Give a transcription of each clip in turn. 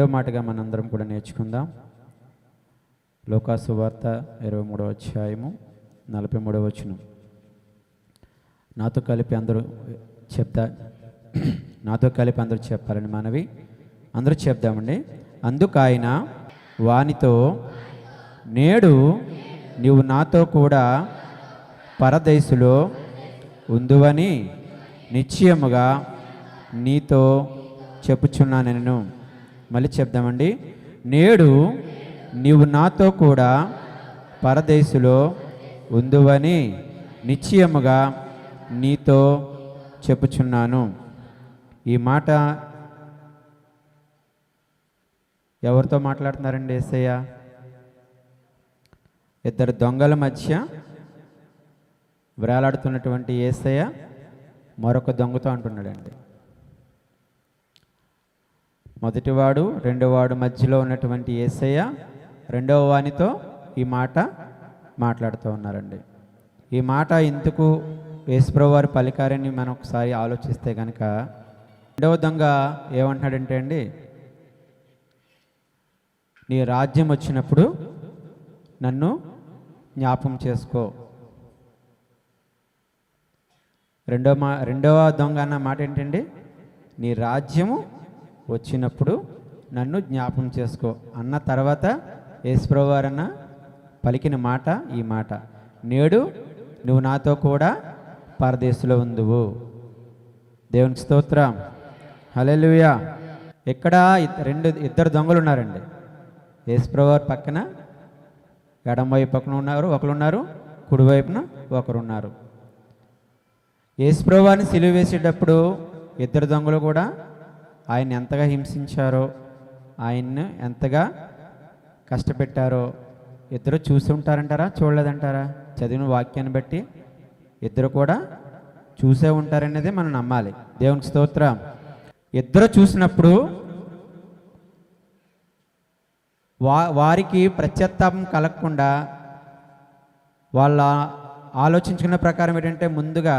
రెండో మాటగా మనందరం కూడా నేర్చుకుందాం. లోకాసు వార్త ఇరవై మూడవ అధ్యాయము నలభై మూడవ వచనం. నాతో కలిపి అందరూ చెప్తా నాతో కలిపి అందరూ చెప్పాలని మనవి. అందరూ చెప్దామండి. అందుకు ఆయన వానితో నేడు నీవు నాతో కూడా పరదేశులో ఉందువని నిశ్చయముగా నీతో చెప్పుచున్నాను నేను మళ్ళీ చెప్దామండి. నేడు నీవు నాతో కూడా పరదేశులో ఉందువని నిశ్చయముగా నీతో చెప్పుచున్నాను. ఈ మాట ఎవరితో మాట్లాడుతున్నారండి ఏసయ్య? ఇద్దరు దొంగల మధ్య వేలాడుతున్నటువంటి ఏసయ్య మరొక దొంగతో అంటున్నాడండి. మొదటివాడు రెండోవాడు మధ్యలో ఉన్నటువంటి ఏసయ్య రెండవ వానితో ఈ మాట మాట్లాడుతూ ఉన్నారండి. ఈ మాట ఎందుకు యేసుప్రభు వారు పలికారని మనం ఒకసారి ఆలోచిస్తే కనుక రెండవ దొంగ ఏమంటున్నాడంటే అండి నీ రాజ్యం వచ్చినప్పుడు నన్ను జ్ఞాపం చేసుకో. రెండవ మా రెండవ దొంగ అన్న మాట ఏంటండి నీ రాజ్యము వచ్చినప్పుడు నన్ను జ్ఞాపం చేసుకో. అన్న తర్వాత యేసుప్రవారన్న పలికిన మాట ఈ మాట. నేడు నువ్వు నాతో కూడా పరదేశంలో ఉందువు. దేవునికి స్తోత్రం. హలెలుయా ఇక్కడ రెండు ఇద్దరు దొంగలు ఉన్నారండి. యేసుప్రవారు పక్కన ఎడమవైపు పక్కన ఉన్నారు ఒకరు ఉన్నారు కుడివైపున ఒకరు ఉన్నారు. సిలువ వేసేటప్పుడు ఇద్దరు దొంగలు కూడా ఆయన ఎంతగా హింసించారో ఆయన్ను ఎంతగా కష్టపెట్టారో ఇద్దరు చూసి ఉంటారంటారా చూడలేదంటారా? చదివిన వాక్యాన్ని బట్టి ఇద్దరు కూడా చూసే ఉంటారనేది మనం నమ్మాలి. దేవునికి స్తోత్రం. ఇద్దరు చూసినప్పుడు వా వారికి ప్రత్యత్తాపం కలగకుండా వాళ్ళ ఆలోచించుకున్న ప్రకారం ఏంటంటే ముందుగా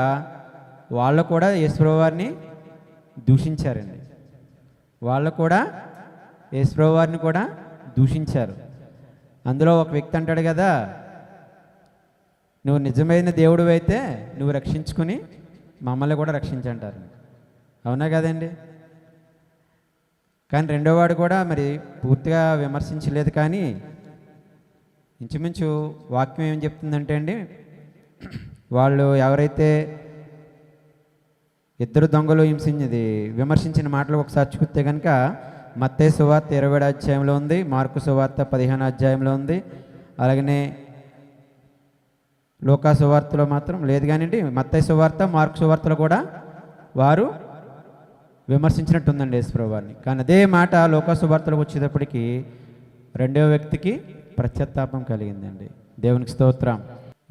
వాళ్ళు కూడా యేసుప్రభు వారిని దూషించారండి. వాళ్ళు కూడా యేసుప్రభు వారిని కూడా దూషించారు. అందులో ఒక వ్యక్తి అంటాడు కదా నువ్వు నిజమైన దేవుడు అయితే నువ్వు రక్షించుకుని మమ్మల్ని కూడా రక్షించంటారు. అవునా కదండి? కానీ రెండో వాడు కూడా మరి పూర్తిగా విమర్శించలేదు కానీ ఇంచుమించు వాక్యం ఏం చెప్తుందంటే అండి వాళ్ళు ఎవరైతే ఇద్దరు దొంగలు హింసించింది విమర్శించిన మాటలు ఒకసారి చూస్తే కనుక మత్తే సువార్త ఇరవై అధ్యాయంలో ఉంది మార్కు సువార్త పదిహేను అధ్యాయంలో ఉంది. అలాగనే లోకా సువార్తలో మాత్రం లేదు కానివ్వండి మత్తయి సువార్త మార్కు సువార్తలో కూడా వారు విమర్శించినట్టుందండి యేసుప్రభు వారిని కానీ అదే మాట లోకా సువార్తలకు వచ్చేటప్పటికి రెండవ వ్యక్తికి ప్రత్యత్తాపం కలిగిందండి. దేవునికి స్తోత్రం.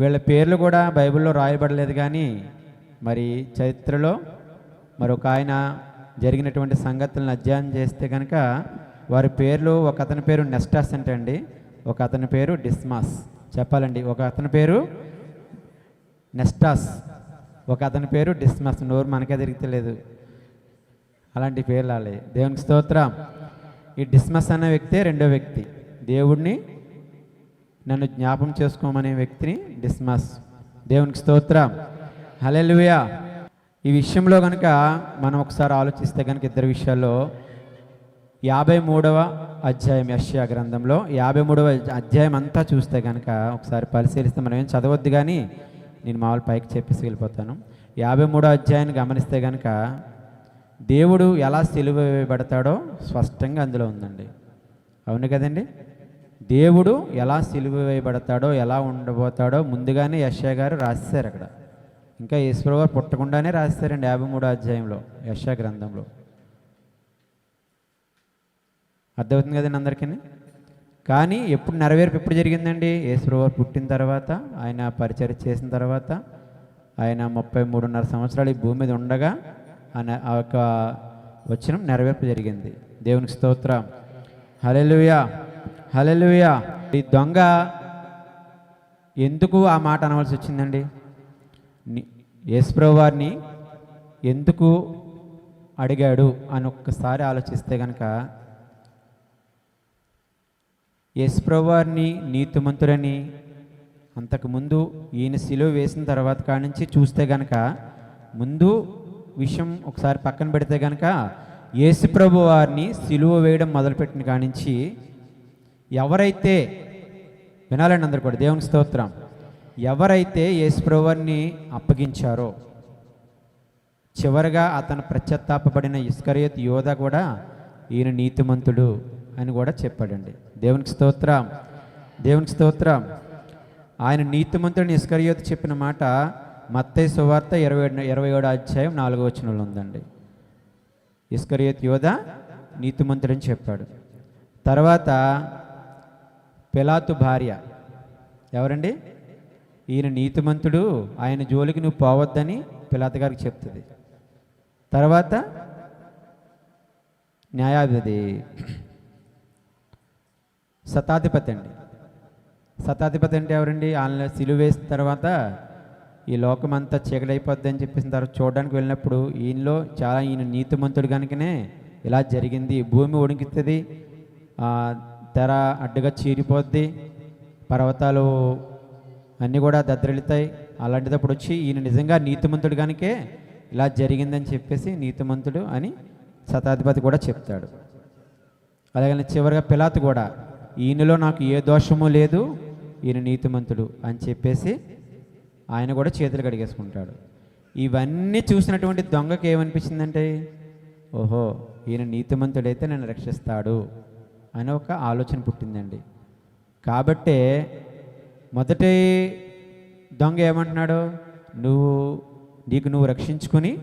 వీళ్ళ పేర్లు కూడా బైబిల్లో రాయబడలేదు కానీ మరి చరిత్రలో మరొక ఆయన జరిగినటువంటి సంగతులను అధ్యయనం చేస్తే కనుక వారి పేర్లు ఒక అతని పేరు నెస్టాస్ అంటే అండి. ఒక అతని పేరు డిస్మాస్. చెప్పాలండి ఒక అతని పేరు నెస్టాస్. ఒక అతని పేరు డిస్మాస్. నోరు మనకే తిరుగుతలేదు. అలాంటి పేర్లు ఆలే దేవునికి స్తోత్రం. ఈ డిస్మస్ అనే వ్యక్తే రెండో వ్యక్తి. దేవుడిని నన్ను జ్ఞాపం చేసుకోమనే వ్యక్తిని డిస్మస్. దేవునికి స్తోత్రం. హలెలుయా ఈ విషయంలో కనుక మనం ఒకసారి ఆలోచిస్తే కనుక ఇద్దరు విషయాల్లో యాభై మూడవ అధ్యాయం యష్యా గ్రంథంలో యాభై మూడవ అధ్యాయం అంతా చూస్తే కనుక ఒకసారి పరిశీలిస్తే మనం ఏం చదవద్దు కానీ నేను మామూలు పైకి చెప్పేసి వెళ్ళిపోతాను. యాభై మూడో అధ్యాయాన్ని గమనిస్తే కనుక దేవుడు ఎలా సిలువ వేయబడతాడో స్పష్టంగా అందులో ఉందండి. అవును కదండి? దేవుడు ఎలా సిలువ వేయబడతాడో ఎలా ఉండబోతాడో ముందుగానే యష్యా గారు రాశారు అక్కడ. ఇంకా ఈశ్వరవారు పుట్టకుండానే రాస్తారండి యాభై మూడో అధ్యాయంలో యశ్యా గ్రంథంలో. అర్థమవుతుంది కదండి అందరికీ కానీ ఎప్పుడు నెరవేర్పు ఎప్పుడు జరిగిందండి? యేసుప్రభు పుట్టిన తర్వాత ఆయన పరిచయం చేసిన తర్వాత ఆయన ముప్పై మూడున్నర సంవత్సరాలు ఈ భూమి మీద ఉండగా ఆయన ఆ యొక్క వచనం నెరవేర్పు జరిగింది. దేవునికి స్తోత్రం. హలెలుయా హలెలుయా ఈ దొంగ ఎందుకు ఆ మాట అనవలసి వచ్చిందండి? ని- యేసుప్రభు వారిని ఎందుకు అడిగాడు అని ఒక్కసారి ఆలోచిస్తే కనుక యేసుప్రభువారిని నీతిమంతుడని అంతకుముందు ఈయన శిలువ వేసిన తర్వాత కాడి నుంచి చూస్తే గనక ముందు విషయం ఒకసారి పక్కన పెడితే గనక యేసుప్రభు వారిని సిలువ వేయడం మొదలుపెట్టిన కాడి నుంచి ఎవరైతే వినాలండి అందరు కూడా దేవుని స్తోత్రం. ఎవరైతే యేసుప్రవర్ని అప్పగించారో చివరగా అతను ప్రత్యత్తాపబడిన ఇస్కరియత్ యోధ కూడా ఈయన నీతిమంతుడు అని కూడా చెప్పాడండి. దేవునికి స్తోత్రం. దేవునికి స్తోత్రం. ఆయన నీతిమంతుడిని ఇస్కరియోత్ చెప్పిన మాట మత్తయ్య సువార్త ఇరవై ఇరవై ఏడు అధ్యాయం నాలుగో వచనంలో ఉందండి. ఇస్కరియోత్ యోధ నీతిమంతుడని చెప్పాడు. తర్వాత పిలాతు భార్య. ఎవరండి? ఈయన నీతిమంతుడు ఆయన జోలికి నువ్వు పోవద్దని పిలాతు గారికి చెప్తుంది. తర్వాత న్యాయాధిపతి శతాధిపతి అండి. శతాధిపతి అంటే ఎవరండి? ఆయన సిలువ వేసిన తర్వాత ఈ లోకం అంతా చీకటైపోద్ది అని చెప్పేసిన తర్వాత చూడడానికి వెళ్ళినప్పుడు ఈయనలో చాలా ఈయన నీతిమంతుడు కనుకనే ఇలా జరిగింది. భూమి ఉడికిస్తుంది తెర అడ్డుగా చీరిపోద్ది పర్వతాలు అన్నీ కూడా దద్దరిల్లుతాయి. అలాంటిదప్పుడు వచ్చి ఈయన నిజంగా నీతిమంతుడు కనుకే ఇలా జరిగిందని చెప్పేసి నీతిమంతుడు అని శతాధిపతి కూడా చెప్తాడు. అలాగే చివరిగా పిలాత్ కూడా ఈయనలో నాకు ఏ దోషము లేదు ఈయన నీతిమంతుడు అని చెప్పేసి ఆయన కూడా చేతులు కడిగేసుకుంటాడు. ఇవన్నీ చూసినటువంటి దొంగకి ఏమనిపించిందంటే ఓహో ఈయన నీతిమంతుడైతే నన్ను రక్షిస్తాడు అని ఒక ఆలోచన పుట్టిందండి. కాబట్టే మొదటి దొంగ ఏమంటున్నాడు? నువ్వు నీకు నువ్వు రక్షించుకుని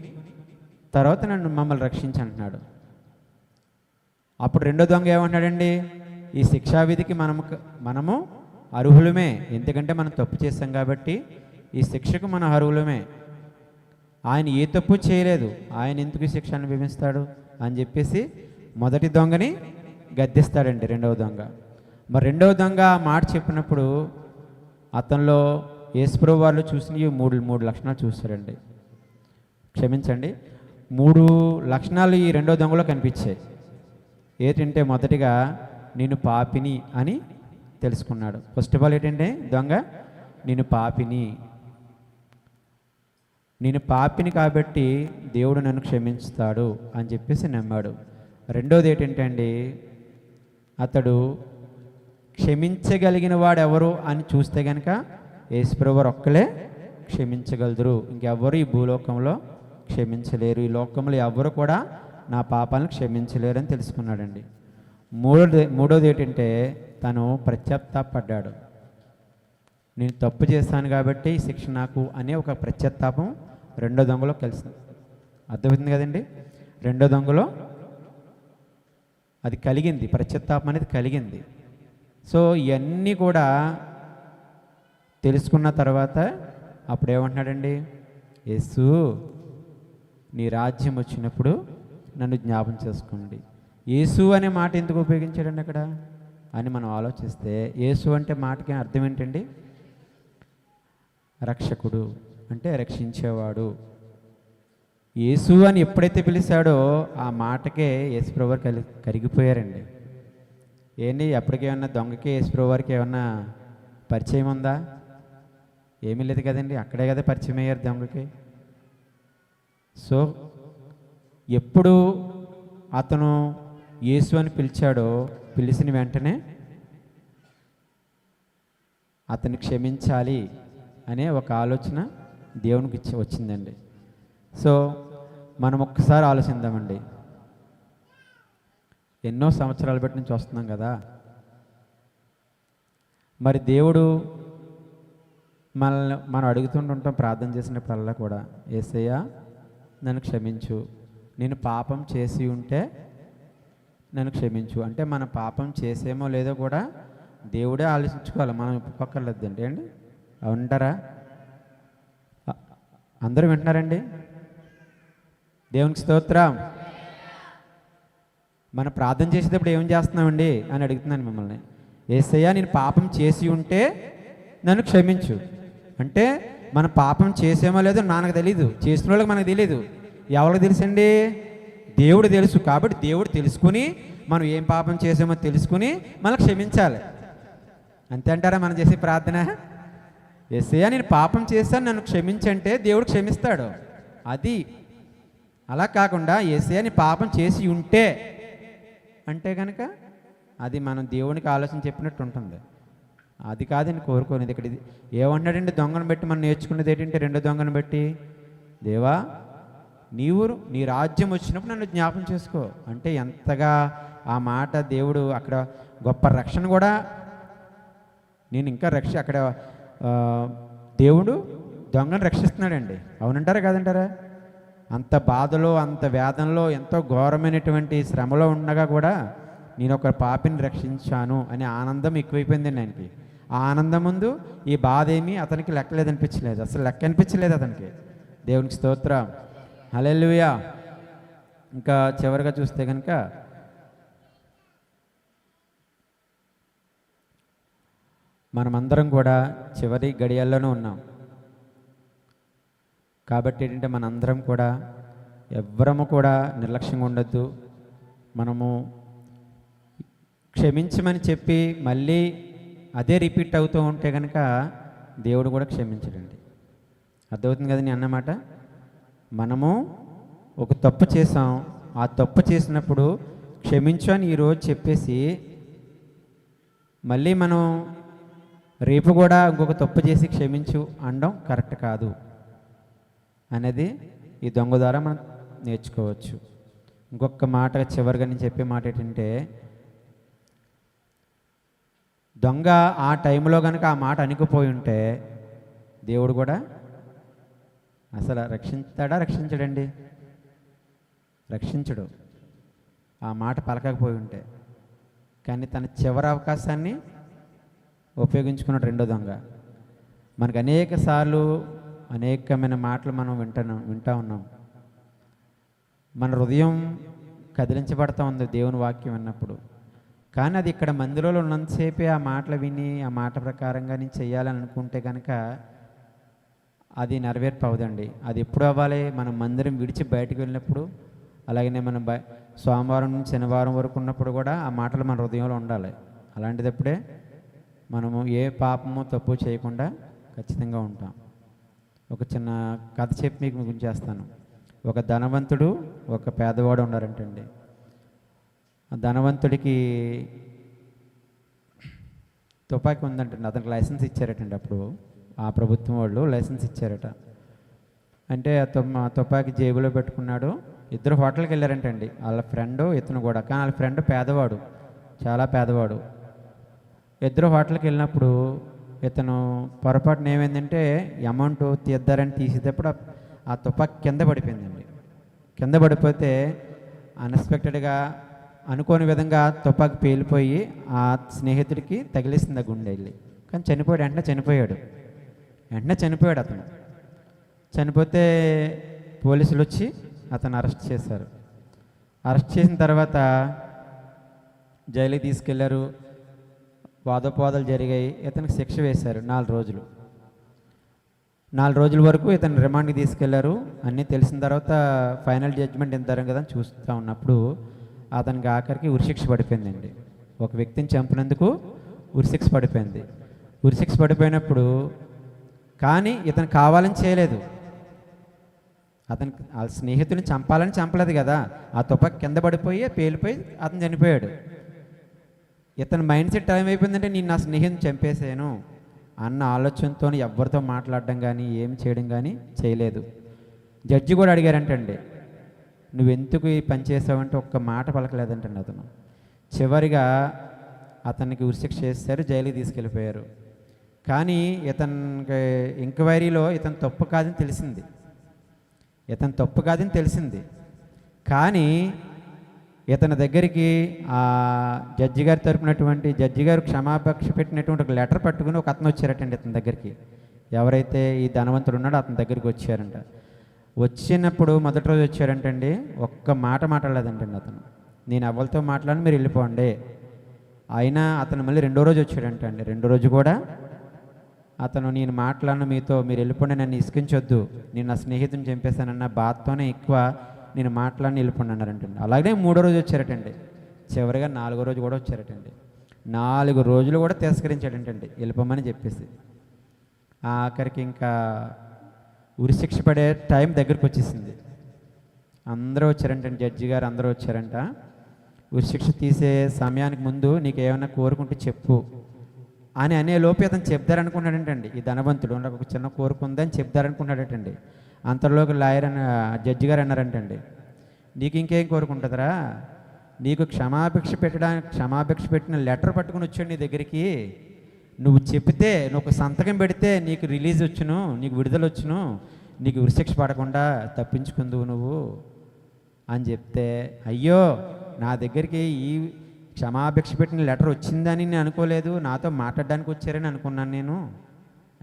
తర్వాత నన్ను మమ్మల్ని రక్షించి అంటున్నాడు. అప్పుడు రెండో దొంగ ఏమంటున్నాడండి? ఈ శిక్షావిధికి మనము మనము అర్హులమే. ఎందుకంటే మనం తప్పు చేస్తాం కాబట్టి ఈ శిక్షకు మన అర్హులమే. ఆయన ఏ తప్పు చేయలేదు. ఆయన ఎందుకు ఈ శిక్ష అనుభవిస్తాడు? అని చెప్పేసి మొదటి దొంగని గద్దిస్తాడండి రెండవ దొంగ. మరి రెండవ దొంగ ఆ మాట చెప్పినప్పుడు అతనిలో యేసుప్రభు వాళ్ళు చూసినవి మూడు మూడు లక్షణాలు చూస్తారండి. క్షమించండి. మూడు లక్షణాలు ఈ రెండో దొంగలో కనిపించాయి. ఏంటంటే మొదటిగా నేను పాపిని అని తెలుసుకున్నాడు. ఫస్ట్ ఆఫ్ ఆల్ ఏంటంటే దొంగ నేను పాపిని. నేను పాపిని కాబట్టి దేవుడు నన్ను క్షమించుతాడు అని చెప్పేసి నమ్మాడు. రెండోది ఏంటంటే అండి అతడు క్షమించగలిగిన వాడు ఎవరు అని చూస్తే కనుక యేసుప్రభువారు ఒక్కలే క్షమించగలరు ఇంకెవ్వరు ఈ భూలోకంలో క్షమించలేరు. ఈ లోకంలో ఎవరు కూడా నా పాపాలను క్షమించలేరు అని తెలుసుకున్నాడండి. మూడోది మూడోది ఏంటంటే తను ప్రత్యత్తాపడ్డాడు నేను తప్పు చేస్తాను కాబట్టి ఈ శిక్ష నాకు అనే ఒక ప్రత్యత్తాపం రెండో దొంగలో కలిసింది. అర్థమవుతుంది కదండి? రెండో దొంగలో అది కలిగింది ప్రత్యత్తాపం అనేది కలిగింది. సో ఇవన్నీ కూడా తెలుసుకున్న తర్వాత అప్పుడు ఏమంటున్నాడండి యేసు నీ రాజ్యం వచ్చినప్పుడు నన్ను జ్ఞాపం చేసుకోండి. యేసు అనే మాట ఎందుకు ఉపయోగించాడండి అక్కడ? అని మనం ఆలోచిస్తే యేసు అంటే మాటకి అర్థం ఏంటండి? రక్షకుడు అంటే రక్షించేవాడు. యేసు అని ఎప్పుడైతే పిలిచాడో ఆ మాటకే యేసుప్రభు కలి కరిగిపోయారండి. ఏంటి ఎప్పటికేమన్నా దొంగకి యేసుప్రభు వారికి ఏమన్నా పరిచయం ఉందా? ఏమీ లేదు కదండి అక్కడే కదా పరిచయం అయ్యారు దొంగకి. సో ఎప్పుడు అతను యేసు అని పిలిచాడో పిలిచిన వెంటనే అతన్ని క్షమించాలి అనే ఒక ఆలోచన దేవునికి వచ్చిందండి. సో మనం ఒక్కసారి ఆలోచిద్దామండి. ఎన్నో సంవత్సరాల బట్టి నుంచి వస్తున్నాం కదా. మరి దేవుడు మనల్ని మనం అడుగుతుంటుంటాం ప్రార్థన చేసినప్పుడల్లా కూడా ఏసయ్య నన్ను క్షమించు. నేను పాపం చేసి ఉంటే నన్ను క్షమించు. అంటే మన పాపం చేసేమో లేదో కూడా దేవుడే ఆలోచించుకోవాలి. మనం ఒప్పుకోక్కర్లేదండి అండి ఉంటారా? అందరూ వింటున్నారండి? దేవునికి స్తోత్రం. మనం ప్రార్థన చేసేటప్పుడు ఏం చేస్తున్నామండి అని అడుగుతున్నాను మిమ్మల్ని. ఏసయ్యా నేను పాపం చేసి ఉంటే నన్ను క్షమించు. అంటే మన పాపం చేసేమో లేదో నాన్నకు తెలీదు చేసిన వాళ్ళకి మనకు తెలియదు ఎవరికి తెలుసండి? దేవుడు తెలుసు కాబట్టి దేవుడు తెలుసుకుని మనం ఏం పాపం చేసామో తెలుసుకుని మనం క్షమించాలి. అంతే అంటారా మనం చేసే ప్రార్థన? ఎస్సయ్యా నేను పాపం చేశాను నన్ను క్షమించంటే దేవుడు క్షమిస్తాడు. అది. అలా కాకుండా ఏసయ్య నీ పాపం చేసి ఉంటే అంటే కనుక అది మనం దేవునికి ఆలోచన చెప్పినట్టు ఉంటుంది. అది కాదని కోరుకునేది ఇక్కడ ఇది. ఏమన్నాడండి? దొంగను బట్టి మనం నేర్చుకునేది ఏంటంటే రెండో దొంగను బట్టి. దేవా నీవు నీ రాజ్యం వచ్చినప్పుడు నన్ను జ్ఞాపం చేసుకో. అంటే ఎంతగా ఆ మాట దేవుడు అక్కడ గొప్ప రక్షణ కూడా నేను ఇంకా రక్ష అక్కడ దేవుడు దొంగను రక్షిస్తున్నాడండి. అవునంటారా? కాదంటారా? అంత బాధలో అంత వేదనలో ఎంతో ఘోరమైనటువంటి శ్రమలో ఉండగా కూడా నేను ఒక పాపిని రక్షించాను అనే ఆనందం ఎక్కువైపోయిందండి ఆయనకి. ఆ ఆనందం ముందు ఈ బాధ ఏమీ అతనికి లెక్కలేదు అనిపించలేదు అసలు లెక్క అనిపించలేదు అతనికి. దేవునికి స్తోత్రం. హల్లెలూయా. ఇంకా చివరిగా చూస్తే కనుక మనమందరం కూడా చివరి గడియల్లోనే ఉన్నాం. కాబట్టి ఏంటంటే మనందరం కూడా ఎవ్వరము కూడా నిర్లక్ష్యంగా ఉండొద్దు. మనము క్షమించమని చెప్పి మళ్ళీ అదే రిపీట్ అవుతూ ఉంటే కనుక దేవుడు కూడా క్షమించడండి. అర్థమవుతుంది కదా నేను అన్నమాట మనము ఒక తప్పు చేసాం ఆ తప్పు చేసినప్పుడు క్షమించు అని ఈరోజు చెప్పేసి మళ్ళీ మనం రేపు కూడా ఇంకొక తప్పు చేసి క్షమించు అనడం కరెక్ట్ కాదు. అనేది ఈ దొంగ ద్వారా మనం నేర్చుకోవచ్చు. ఇంకొక మాట చివరిగా నేను చెప్పే మాట ఏంటంటే దొంగ ఆ టైంలో కనుక ఆ మాట అనుకుపోయి ఉంటే దేవుడు కూడా అసలు రక్షించాడా రక్షించడండి? రక్షించడు. ఆ మాట పలకకపోయి ఉంటే. కానీ తన చివరి అవకాశాన్ని ఉపయోగించుకున్నాడు రెండో దొంగ. మనకు అనేక సార్లు అనేకమైన మాటలు మనం వింటున్నాం వింటా ఉన్నాం. మన హృదయం కదిలించబడతా ఉంది దేవుని వాక్యం విన్నప్పుడు. కానీ అది ఇక్కడ మందిరంలో ఉన్నంతసేపే ఆ మాటలు విని ఆ మాట ప్రకారంగా నేను చేయాలని అనుకుంటే కనుక అది నెరవేర్పు అవదండి అది ఎప్పుడు అవ్వాలి? మనం మందిరం విడిచి బయటకు వెళ్ళినప్పుడు అలాగనే మనం బయ సోమవారం నుంచి శనివారం వరకు ఉన్నప్పుడు కూడా ఆ మాటలు మన హృదయంలో ఉండాలి. అలాంటిదప్పుడే మనము ఏ పాపము తప్పు చేయకుండా ఖచ్చితంగా ఉంటాం. ఒక చిన్న కథ చెప్పి మీకు గురించేస్తాను ఒక ధనవంతుడు ఒక పేదవాడు ఉన్నారంటండి. ఆ ధనవంతుడికి తుపాకీ ఉందంటండి. అతనికి లైసెన్స్ ఇచ్చారటండి అప్పుడు. ఆ ప్రభుత్వం వాళ్ళు లైసెన్స్ ఇచ్చారట. అంటే ఆ తుపాకీ జేబులో పెట్టుకున్నాడు. ఇద్దరు హోటల్కి వెళ్ళారంటండి. వాళ్ళ ఫ్రెండ్ ఇతను కూడా. కానీ వాళ్ళ ఫ్రెండ్ పేదవాడు. చాలా పేదవాడు. ఇద్దరు హోటల్కి వెళ్ళినప్పుడు ఇతను పొరపాటున ఏమైందంటే అమౌంట్ తీద్దారని తీసేటప్పుడు ఆ- ఆ కింద పడిపోయిందండి. కింద పడిపోతే అన్ఎక్స్పెక్టెడ్గా అనుకోని విధంగా తుపాకి పేలిపోయి ఆ స్నేహితుడికి తగిలేసింది ఆ గుండె వెళ్ళి. కానీ చనిపోయాడు వెంటనే చనిపోయాడు. వెంటనే చనిపోయాడు అతను. చనిపోతే పోలీసులు వచ్చి అతను అరెస్ట్ చేశారు. అరెస్ట్ చేసిన తర్వాత జైలుకి తీసుకెళ్ళారు. వాదోపవాదాలు జరిగాయి. ఇతనికి శిక్ష వేశారు నాలుగు రోజులు. నాలుగు రోజుల వరకు ఇతను రిమాండ్కి తీసుకెళ్ళారు. అన్నీ తెలిసిన తర్వాత ఫైనల్ జడ్జ్మెంట్ ఎంత కదా అని చూస్తూ ఉన్నప్పుడు అతనికి ఆఖరికి ఉరిశిక్ష పడిపోయిందండి. ఒక వ్యక్తిని చంపినందుకు ఉరిశిక్ష పడిపోయింది. ఉరిశిక్ష పడిపోయినప్పుడు కానీ ఇతను కావాలని చేయలేదు. అతను వాళ్ళ స్నేహితుని చంపాలని చంపలేదు కదా. ఆ తుపాకి కింద పడిపోయి పేలిపోయి అతను చనిపోయాడు. ఇతని మైండ్ సెట్ టైం అయిపోయిందంటే నేను నా స్నేహితుని చంపేశాను అన్న ఆలోచనతో ఎవరితో మాట్లాడడం కానీ ఏం చేయడం కానీ చేయలేదు. జడ్జి కూడా అడిగారంటండి నువ్వెందుకు ఈ పని చేసావంటే ఒక్క మాట పలకలేదంటండి అతను. చివరిగా అతనికి ఉరిశిక్ష చేశారు జైలుకి తీసుకెళ్ళిపోయారు. కానీ ఇతనికి ఎంక్వైరీలో ఇతను తప్పు కాదని తెలిసింది. ఇతను తప్పు కాదని తెలిసింది. కానీ ఇతని దగ్గరికి ఆ జడ్జి గారి తరపునటువంటి జడ్జి గారు క్షమాపక్ష పెట్టినటువంటి ఒక లెటర్ పట్టుకుని ఒక అతను వచ్చారటండి ఇతని దగ్గరికి. ఎవరైతే ఈ ధనవంతుడు ఉన్నాడో అతని దగ్గరికి వచ్చారంట. వచ్చినప్పుడు మొదటి రోజు వచ్చారంటండి ఒక్క మాట మాట్లాడలేదంటండి అతను. నేను ఎవరితో మాట్లాడి మీరు వెళ్ళిపోండి. అయినా అతను మళ్ళీ రెండో రోజు వచ్చాడంటండి. రెండో రోజు కూడా అతను నేను మాట్లాడిన మీతో మీరు వెళ్ళిపోండి నన్ను ఇసుకించొద్దు. నేను నా స్నేహితుని చంపేశానన్న బాధతోనే ఎక్కువ నేను మాట్లాడి వెళ్ళిపోండి అన్నారంటండి. అలాగే మూడో రోజు వచ్చారటండి. చివరిగా నాలుగో రోజు కూడా వచ్చారటండి. నాలుగు రోజులు కూడా తిరస్కరించాడంటండి వెళ్ళిపోమని చెప్పేసి. ఆఖరికి ఇంకా ఉరిశిక్ష పడే టైం దగ్గరికి వచ్చేసింది. అందరూ వచ్చారంటండి జడ్జి గారు అందరూ వచ్చారంట. ఉరిశిక్ష తీసే సమయానికి ముందు నీకు ఏమైనా కోరుకుంటే చెప్పు అని అనే లోపే అతను చెప్తారనుకున్నాడంటండి ఈ ధనవంతుడు నాకు ఒక చిన్న కోరుకుందని చెప్తారనుకున్నాడటండి అంతలోకి లాయర్ అన్న జడ్జి గారు అన్నారంటండి. నీకు ఇంకేం కోరుకుంటుందిరా? నీకు క్షమాభిక్ష పెట్టడానికి క్షమాభిక్ష పెట్టిన లెటర్ పట్టుకుని వచ్చాడు నీ దగ్గరికి. నువ్వు చెప్తే నువ్వు సంతకం పెడితే నీకు రిలీజ్ వచ్చును నీకు విడుదల వచ్చును నీకు ఉరిశిక్ష పడకుండా తప్పించుకుందువు నువ్వు అని చెప్తే అయ్యో నా దగ్గరికి ఈ క్షమాభిక్ష పెట్టిన లెటర్ వచ్చిందని నేను అనుకోలేదు నాతో మాట్లాడడానికి వచ్చారని అనుకున్నాను నేను.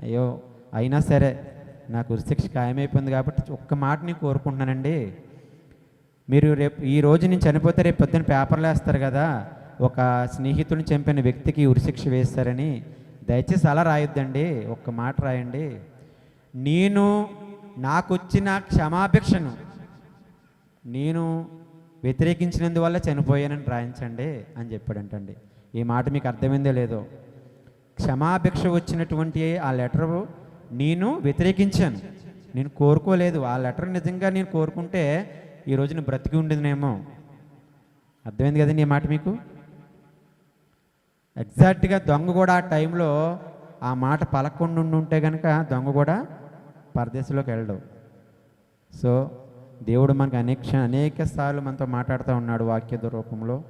అయ్యో అయినా సరే నాకు ఉరిశిక్ష ఖాయమైపోయింది కాబట్టి ఒక్క మాటని కోరుకుంటున్నానండి. మీరు రేపు ఈ రోజు నేను చనిపోతే రేపు పొద్దున్న పేపర్లు వేస్తారు కదా ఒక స్నేహితుడిని చంపిన వ్యక్తికి ఉరిశిక్ష వేస్తారని దయచేసి అలా రాయొద్దండి ఒక్క మాట రాయండి. నేను నాకు వచ్చిన క్షమాభిక్షను నేను వ్యతిరేకించినందువల్ల చనిపోయానని రాయించండి అని చెప్పాడంటండి. ఈ మాట మీకు అర్థమైందో లేదో? క్షమాభిక్ష వచ్చినటువంటి ఆ లెటర్ నేను వ్యతిరేకించాను. నేను కోరుకోలేదు. ఆ లెటర్ నిజంగా నేను కోరుకుంటే ఈ రోజున బ్రతికి ఉండేదినేమో అర్థమైంది కదండి ఈ మాట మీకు? ఎగ్జాక్ట్గా దొంగ కూడా ఆ టైంలో ఆ మాట పలకుండా ఉంటే కనుక దొంగ కూడా పరదేశంలోకి వెళ్ళడు. సో దేవుడు మనకు అనేక అనేక సార్లు మనతో మాట్లాడుతూ ఉన్నాడు వాక్య రూపంలో.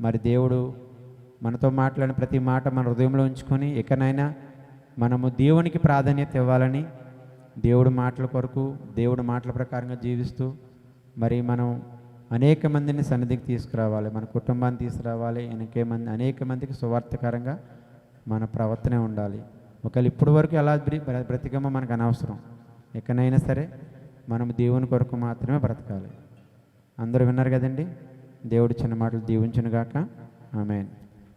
మరి దేవుడు మనతో మాట్లాడిన ప్రతి మాట మన హృదయంలో ఉంచుకొని ఇకనైనా మనము దేవునికి ప్రాధాన్యత ఇవ్వాలని దేవుడు మాటల కొరకు దేవుడు మాటల ప్రకారంగా జీవిస్తూ మరి మనం అనేక మందిని సన్నిధికి తీసుకురావాలి మన కుటుంబాన్ని తీసుకురావాలి అనేక మంది అనేక మందికి సువార్థకరంగా మన ప్రవర్తనే ఉండాలి. ఒకవేళ ఇప్పటి వరకు ఎలా బ్రతికమో మనకు అనవసరం. ఎక్కడైనా సరే మనం దేవుని కొరకు మాత్రమే బ్రతకాలి. అందరూ విన్నారు కదండి? దేవుడు చిన్న మాటలు దీవించునుగాక. ఆమెను.